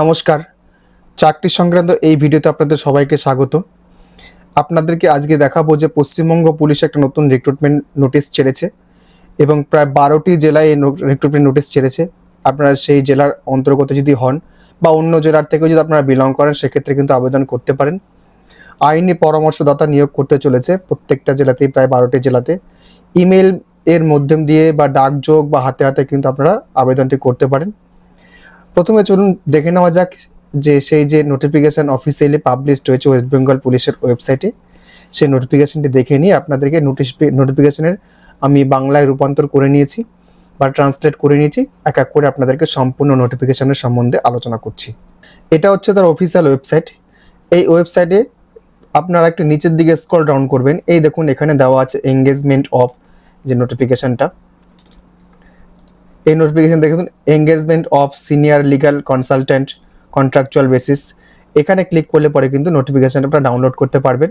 নমস্কার। চাকরি সংক্রান্ত এই ভিডিওতে আপনাদের সবাইকে স্বাগত। আপনাদেরকে আজকে দেখাবো যে পশ্চিমবঙ্গ পুলিশ একটা নতুন রিক্রুটমেন্ট নোটিশ ছেড়েছে এবং প্রায় বারোটি জেলায় এই রিক্রুটমেন্ট নোটিশ ছেড়েছে। আপনারা সেই জেলার অন্তর্গত যদি হন বা অন্য জেলার থেকেও যদি আপনারা বিলং করেন, সেক্ষেত্রে কিন্তু আবেদন করতে পারেন। আইনি পরামর্শদাতা নিয়োগ করতে চলেছে প্রত্যেকটা জেলাতেই, প্রায় বারোটি জেলাতে। ইমেল এর মাধ্যম দিয়ে বা ডাকযোগ বা হাতে হাতে কিন্তু আপনারা আবেদনটি করতে পারেন। প্রথমে চলুন দেখে নেওয়া যাক যে সেই যে নোটিফিকেশন অফিসিয়ালি পাবলিশড হয়েছে ওয়েস্ট বেঙ্গল পুলিশের ওয়েবসাইটে সেই নোটিফিকেশনটি দেখে নিয়ে আপনাদেরকে নোটিশ নোটিফিকেশনের আমি বাংলায় রূপান্তর করে নিয়েছি বা ট্রান্সলেট করে নিয়েছি, এক এক করে আপনাদেরকে সম্পূর্ণ নোটিফিকেশনের সম্বন্ধে আলোচনা করছি। এটা হচ্ছে তার অফিসিয়াল ওয়েবসাইট এই ওয়েবসাইটে আপনারা একটু নিচের দিকে স্ক্রল ডাউন করবেন। এই দেখুন এখানে দেওয়া আছে এঙ্গেজমেন্ট অফ যে নোটিফিকেশনটা এই নোটিফিকেশন দেখুন engagement of senior legal consultant contractual basis এখানে ক্লিক করলে পরে কিন্তু নোটিফিকেশনটা আপনারা ডাউনলোড করতে পারবেন।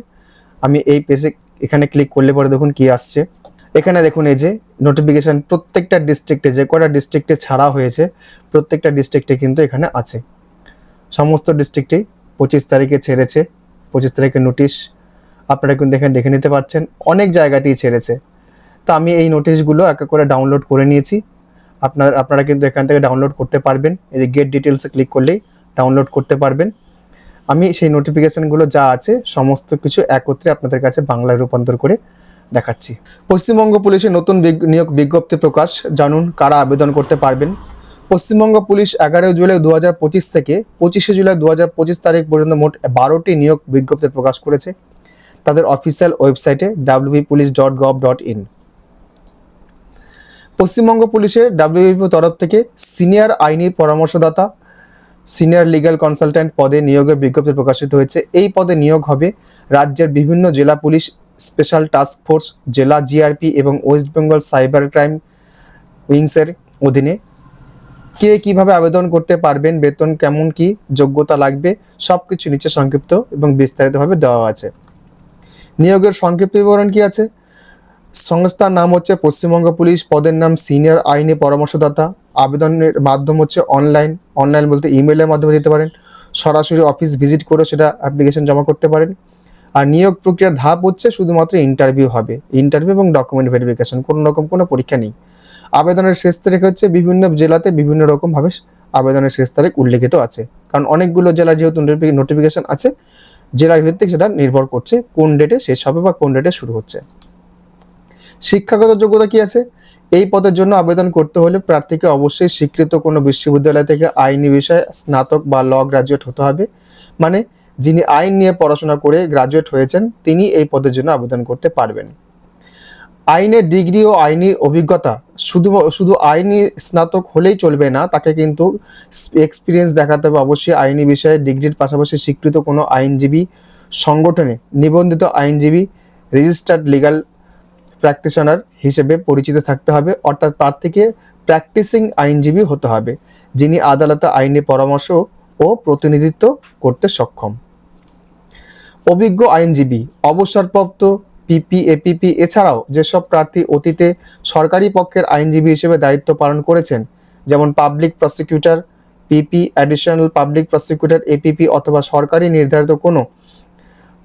আমি এই পেজে এখানে ক্লিক করলে পরে দেখুন কি আসছে। এখানে দেখুন এই যে নোটিফিকেশন প্রত্যেকটা ডিস্ট্রিক্টে যে কটা ডিস্ট্রিক্টে ছাড়া হয়েছে, প্রত্যেকটা ডিস্ট্রিক্টে কিন্তু এখানে আছে। সমস্ত ডিস্ট্রিক্টেই পঁচিশ তারিখে ছেড়েছে, পঁচিশ তারিখে নোটিশ আপনারা কিন্তু এখানে দেখে নিতে পারছেন, অনেক জায়গাতেই ছেড়েছে। তো আমি এই নোটিশগুলো এক করে ডাউনলোড করে নিয়েছি। আপনার, আপনারা কিন্তু এখান থেকে ডাউনলোড করতে পারবেন। এই যে গেট ডিটেলসে ক্লিক করলেই ডাউনলোড করতে পারবেন। আমি সেই নোটিফিকেশনগুলো যা আছে, সমস্ত কিছু একত্রে আপনাদের কাছে বাংলায় রূপান্তর করে দেখাচ্ছি। পশ্চিমবঙ্গ পুলিশের নতুন নিয়োগ বিজ্ঞপ্তি প্রকাশ। জানুন কারা আবেদন করতে পারবেন। পশ্চিমবঙ্গ পুলিশ এগারোই জুলাই দু পঁচিশ থেকে পঁচিশে জুলাই দু পঁচিশ তারিখ পর্যন্ত মোট বারোটি নিয়োগ বিজ্ঞপ্তি প্রকাশ করেছে। তাদের অফিসিয়াল ওয়েবসাইটে WB police dot gov dot in Paschimbanga পুলিশের ডাব্লিউবিপি তরফ থেকে সিনিয়র আইনি পরামর্শদাতা, সিনিয়র লিগ্যাল কনসালট্যান্ট পদে নিয়োগের বিজ্ঞপ্তি প্রকাশিত হয়েছে। এই পদে নিয়োগ হবে রাজ্যের বিভিন্ন জেলা পুলিশ স্পেশাল টাস্ক ফোর্স, জেলা জিআরপি এবং ওয়েস্ট বেঙ্গল সাইবার ক্রাইম উইংসের অধীনে। কে কীভাবে আবেদন করতে পারবেন, বেতন কেমন, কি যোগ্যতা লাগবে সব কিছু নিচে সংক্ষিপ্ত এবং বিস্তারিতভাবে দেওয়া আছে। নিয়োগের সংক্ষিপ্ত বিবরণ কি আছে? সংস্থার নাম হচ্ছে পশ্চিমবঙ্গ পুলিশ, পদের নাম সিনিয়র আইনি পরামর্শদাতা। আবেদনের মাধ্যম হচ্ছে অনলাইন অনলাইন বলতে ইমেলের মাধ্যমে দিতে পারেন। সরাসরি অফিস ভিজিট করে সেটা অ্যাপ্লিকেশন জমা করতে পারেন। আর নিয়োগ প্রক্রিয়ার ধাপ হচ্ছে শুধুমাত্র ইন্টারভিউ হবে। ইন্টারভিউ এবং ডকুমেন্ট ভেরিফিকেশন কোনো রকম কোনো পরীক্ষা নেই। আবেদনের শেষ তারিখ হচ্ছে বিভিন্ন জেলাতে বিভিন্ন রকমভাবে আবেদনের শেষ তারিখ উল্লেখিত আছে। কারণ অনেকগুলো জেলা যেহেতু নোটিফিকেশন আছে জেলার ভিত্তিক সেটা নির্ভর করছে কোন ডেটে শেষ হবে বা কোন ডেটে শুরু হচ্ছে। শিক্ষাগত যোগ্যতা কি আছে? এই পদের জন্য আবেদন করতে হলে প্রার্থীকে অবশ্যই স্বীকৃত কোনো বিশ্ববিদ্যালয় থেকে আইনি বিষয়ে স্নাতক বা ল গ্রাজুয়েট হতে হবে। মানে যিনি আইন নিয়ে পড়াশোনা করে গ্রাজুয়েট হয়েছেন, তিনি এই পদের জন্য আবেদন করতে পারবেন। আইনের ডিগ্রি ও আইনি অভিজ্ঞতা শুধু শুধু আইনি স্নাতক হলেই চলবে না, তাকে কিন্তু এক্সপিরিয়েন্স দেখাতে হবে। অবশ্যই আইনি বিষয়ে ডিগ্রির পাশাপাশি স্বীকৃত কোনো আইনজীবী সংগঠনে নিবন্ধিত আইনজীবী, রেজিস্টার্ড লিগাল প্র্যাকটিশনার হিসেবে পরিচিত থাকতে হবে, অর্থাৎ প্রার্থীকে প্র্যাকটিসিং আইনজীবী হতে হবে, যিনি আদালতে আইনি পরামর্শ ও প্রতিনিধিত্ব করতে সক্ষম। অভিজ্ঞ আইনজীবী, অবসরপ্রাপ্ত পিপি এপিপি এছাড়াও যেসব প্রার্থী অতীতে সরকারি পক্ষের আইনজীবী হিসেবে দায়িত্ব পালন করেছেন, যেমন public prosecutor PP additional public prosecutor APP অথবা সরকারি নির্ধারিত কোনো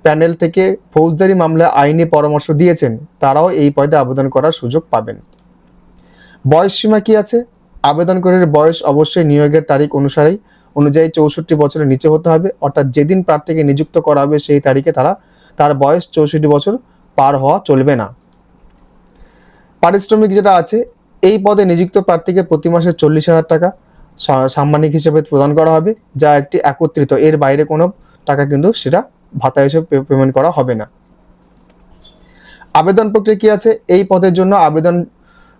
প্যানেল থেকে ফৌজদারি মামলায় আইনি পরামর্শ দিয়েছেন, তারাও এই পদে আবেদন করার সুযোগ পাবেন। বয়স সীমা কি আছে? আবেদনকারীর বয়স অবশ্যই নিয়োগের তারিখ অনুসারেই, অনুযায়ী চৌষট্টি বছরের নিচে হতে হবে, অর্থাৎ যেদিন প্রার্থীকে নিযুক্ত করা হবে সেই তারিখে তারা, তার বয়স চৌষট্টি বছর পার হওয়া চলবে না। পারিশ্রমিক যেটা আছে, এই পদে নিযুক্ত প্রার্থীকে প্রতি মাসে চল্লিশ হাজার টাকা সাম্মানিক হিসেবে প্রদান করা হবে, যা একটি একত্রিত, এর বাইরে কোনো টাকা কিন্তু সেটা ভাতা হিসেবে পেমেন্ট করা হবে না। আবেদন প্রক্রিয়া কি আছে? এই পদের জন্য আবেদন,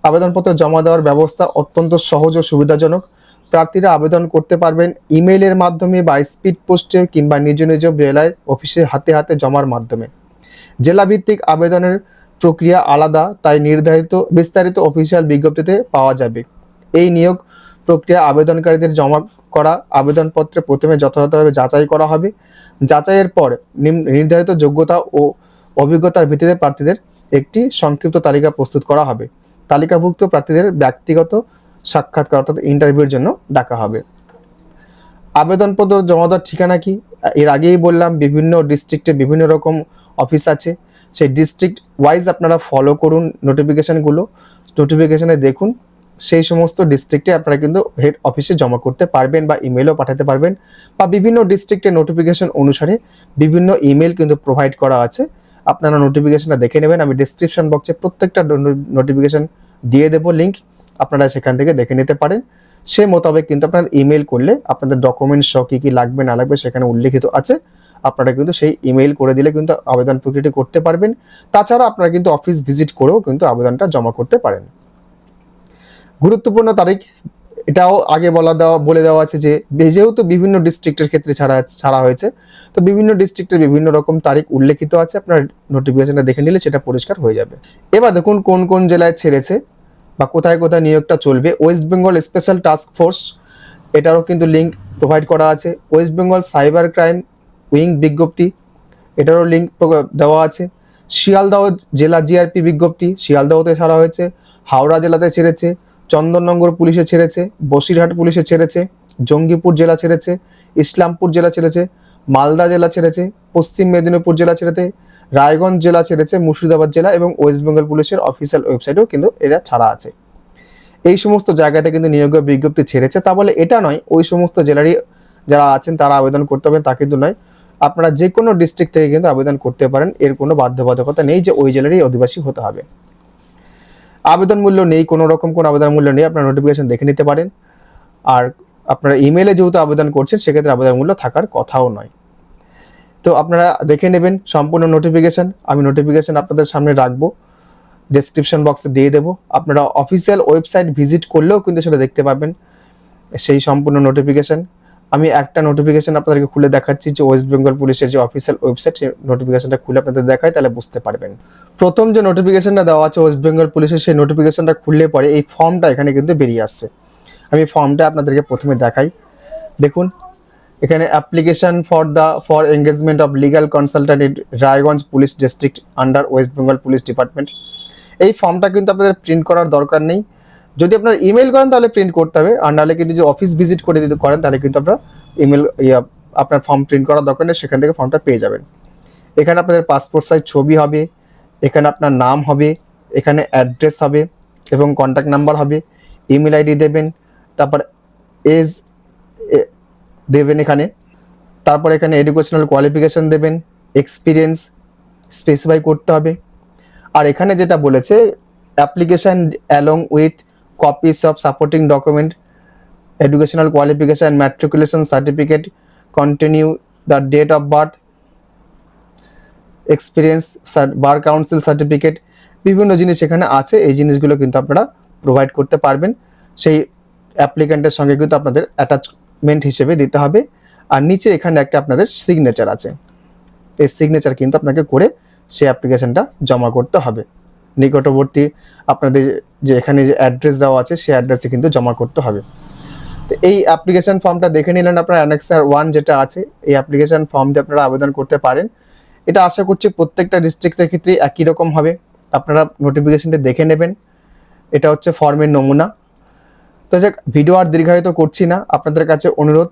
আবেদনপত্র জমা দেওয়ার ব্যবস্থা অত্যন্ত সহজ ও সুবিধাজনক। প্রার্থীরা আবেদন করতে পারবেন ইমেইলের মাধ্যমে বা স্পিড পোস্টে কিংবা নিজ নিজ জেলায় অফিসে হাতে হাতে জমার মাধ্যমে। জেলাভিত্তিক আবেদনের প্রক্রিয়া আলাদা, তাই নির্ধারিত, বিস্তারিত অফিসিয়াল বিজ্ঞপ্তিতে পাওয়া যাবে। এই নিয়োগ প্রক্রিয়া আবেদনকারীদের জমা করা আবেদনপত্রে প্রথমে যথাযথভাবে যাচাই করা হবে। যাচাইয়ের পর নির্ধারিত যোগ্যতা ও অভিজ্ঞতার ভিত্তিতে প্রার্থীদের একটি সংক্ষিপ্ত তালিকা প্রস্তুত করা হবে। তালিকাভুক্ত প্রার্থীদের ব্যক্তিগত সাক্ষাৎকার অর্থাৎ ইন্টারভিউর জন্য ডাকা হবে। আবেদনপত্র জমা দেওয়ার ঠিকানা কি? এর আগেই বললাম, বিভিন্ন ডিস্ট্রিক্টে বিভিন্ন রকম অফিস আছে। সেই ডিস্ট্রিক্ট ওয়াইজ আপনারা ফলো করুন নোটিফিকেশানগুলো। নোটিফিকেশানে দেখুন সেই সমস্ত ডিস্ট্রিক্টে আপনারা কিন্তু হেড অফিসে জমা করতে পারবেন বা ইমেলও পাঠাতে পারবেন বা বিভিন্ন ডিস্ট্রিক্টের নোটিফিকেশন অনুসারে বিভিন্ন ইমেল কিন্তু প্রোভাইড করা আছে। আপনারা নোটিফিকেশনটা দেখে নেবেন, আমি ডিসক্রিপশন বক্সে প্রত্যেকটা নোটিফিকেশন দিয়ে দেবো লিঙ্ক আপনারা সেখান থেকে দেখে নিতে পারেন। সে মোতাবেক কিন্তু আপনার ইমেল করলে আপনাদের ডকুমেন্টস সহ কী কী লাগবে, না লাগবে সেখানে উল্লেখিত আছে। আপনারা কিন্তু সেই ইমেল করে দিলে কিন্তু আবেদন প্রক্রিয়াটি করতে পারবেন। তাছাড়া আপনারা কিন্তু অফিস ভিজিট করেও কিন্তু আবেদনটা জমা করতে পারেন। গুরুত্বপূর্ণ তারিখ, এটাও আগে বলা দেওয়া, বলে দেওয়া আছে যে, যেহেতু বিভিন্ন ডিস্ট্রিক্টের ক্ষেত্রে ছাড়া ছাড়া হয়েছে, তো বিভিন্ন ডিস্ট্রিক্টের বিভিন্ন রকম তারিখ উল্লেখিত আছে, আপনার নোটিফিকেশনটা দেখে নিলে সেটা পরিষ্কার হয়ে যাবে। এবার দেখুন কোন কোন জেলায় ছেড়েছে বা কোথায় কোথায় নিয়োগটা চলবে। West Bengal special task force এটারও কিন্তু লিঙ্ক প্রোভাইড করা আছে। West Bengal cyber crime wing বিজ্ঞপ্তি এটারও লিঙ্ক দেওয়া আছে। শিয়ালদাহ জেলা জিআরপি বিজ্ঞপ্তি শিয়ালদাহতে ছাড়া হয়েছে। হাওড়া জেলাতে ছেড়েছে। চন্দননগর পুলিশে ছেড়েছে, বসিরহাট পুলিশে ছেড়েছে, জঙ্গিপুর জেলা ছেড়েছে, ইসলামপুর জেলা ছেড়েছে, মালদা জেলা ছেড়েছে, পশ্চিম মেদিনীপুর জেলা ছেড়েছে, রায়গঞ্জ জেলা ছেড়েছে, মুর্শিদাবাদ জেলা এবং ওয়েস্ট বেঙ্গল পুলিশের অফিসিয়াল ওয়েবসাইটেও কিন্তু এরা ছাড়া আছে। এই সমস্ত জায়গাতে কিন্তু নিয়োগ বিজ্ঞপ্তি ছেড়েছে, তা বলে এটা নয়, ওই সমস্ত জেলারই যারা আছেন তারা আবেদন করতে হবে, তা কিন্তু নয়। আপনারা যে কোনো ডিস্ট্রিক্ট থেকে কিন্তু আবেদন করতে পারেন, এর কোনো বাধ্যবাধকতা নেই যে ওই জেলারই অধিবাসী হতে হবে। আবেদন মূল্য নেই, কোনো রকম কোনো আবেদন মূল্য নেই, আপনার নোটিফিকেশন দেখে নিতে পারেন। আর আপনারা ইমেলে যেহেতু আবেদন করছেন, সেক্ষেত্রে আবেদন মূল্য থাকার কথাও নয়। তো আপনারা দেখে নেবেন সম্পূর্ণ নোটিফিকেশন আমি নোটিফিকেশন আপনাদের সামনে রাখব। ডেসক্রিপশন বক্সে দিয়ে দেবো। আপনারা অফিসিয়াল ওয়েবসাইট ভিজিট করলেও কিন্তু সেটা দেখতে পাবেন। সেই সম্পূর্ণ নোটিফিকেশন আমি একটা নোটিফিকেশন আপনাদেরকে খুলে দেখাচ্ছি যে ওয়েস্ট বেঙ্গল পুলিশের যে অফিসিয়াল ওয়েবসাইট সেই নোটিফিকেশনটা খুলে আপনাদের দেখায়, তাহলে বুঝতে পারবেন। প্রথম যে নোটিফিকেশনটা দেওয়া আছে ওয়েস্ট বেঙ্গল পুলিশের সেই নোটিফিকেশনটা খুললে পরে এই ফর্মটা এখানে কিন্তু বেরিয়ে আসছে। আমি ফর্মটা আপনাদেরকে প্রথমে দেখাই। দেখুন, এখানে application for the for engagement of legal consultant in Raiganj police district under West Bengal police department এই ফর্মটা কিন্তু আপনাদের প্রিন্ট করার দরকার নেই। যদি আপনার ইমেল করেন, তাহলে প্রিন্ট করতে হবে। আর নাহলে কিন্তু যদি অফিস ভিজিট করে দিতে করেন, তাহলে কিন্তু আপনার ইমেল ইয়া, আপনার ফর্ম প্রিন্ট করার দরকার নেই, সেখান থেকে ফর্মটা পেয়ে যাবেন। এখানে আপনাদের পাসপোর্ট সাইজ ছবি হবে, এখানে আপনার নাম হবে, এখানে অ্যাড্রেস হবে এবং কন্ট্যাক্ট নাম্বার হবে ইমেল আইডি দেবেন, তারপর এজ দেবেন এখানে, তারপর এখানে এডুকেশনাল কোয়ালিফিকেশন দেবেন এক্সপিরিয়েন্স স্পেসিফাই করতে হবে। আর এখানে যেটা বলেছে application along with copies of supporting document, educational qualification, matriculation certificate, continue the date of birth experience bar council certificate বিভিন্ন জিনিস এখানে আছে। এই জিনিসগুলো কিন্তু আপনারা প্রোভাইড করতে পারবেন। সেই অ্যাপ্লিক্যান্টের সঙ্গে কিন্তু আপনাদের অ্যাটাচমেন্ট হিসেবে দিতে হবে। আর নিচে এখানে একটা আপনাদের সিগনেচার আছে। এই সিগনেচার কিন্তু আপনাকে করে সেই অ্যাপ্লিকেশনটা জমা করতে হবে। নিকটবর্তী আপনাদের যে এখানে যে অ্যাড্রেস দেওয়া আছে, সেই অ্যাড্রেসে কিন্তু জমা করতে হবে। তো এই অ্যাপ্লিকেশন ফর্মটা দেখে নিলেন আপনার অ্যানেক্সার ওয়ান যেটা আছে, এই অ্যাপ্লিকেশন ফর্ম দিয়ে আপনারা আবেদন করতে পারেন। এটা আশা করছি প্রত্যেকটা ডিস্ট্রিক্টের ক্ষেত্রে একই রকম হবে। আপনারা নোটিফিকেশনটা দেখে নেবেন। এটা হচ্ছে ফর্মের নমুনা। তো যাক ভিডিও আর দীর্ঘায়িত করছি না। আপনাদের কাছে অনুরোধ,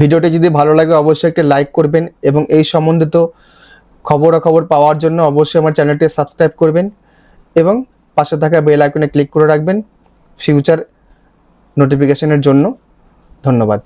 ভিডিওটি যদি ভালো লাগে অবশ্যই একটা লাইক করবেন এবং এই সম্বন্ধিত খবরাখবর পাওয়ার জন্য অবশ্যই আমার চ্যানেলটি সাবস্ক্রাইব করবেন। এবং পাশে থাকা বেল আইকনে ক্লিক করে রাখবেন ফিউচার নোটিফিকেশনের জন্য। ধন্যবাদ।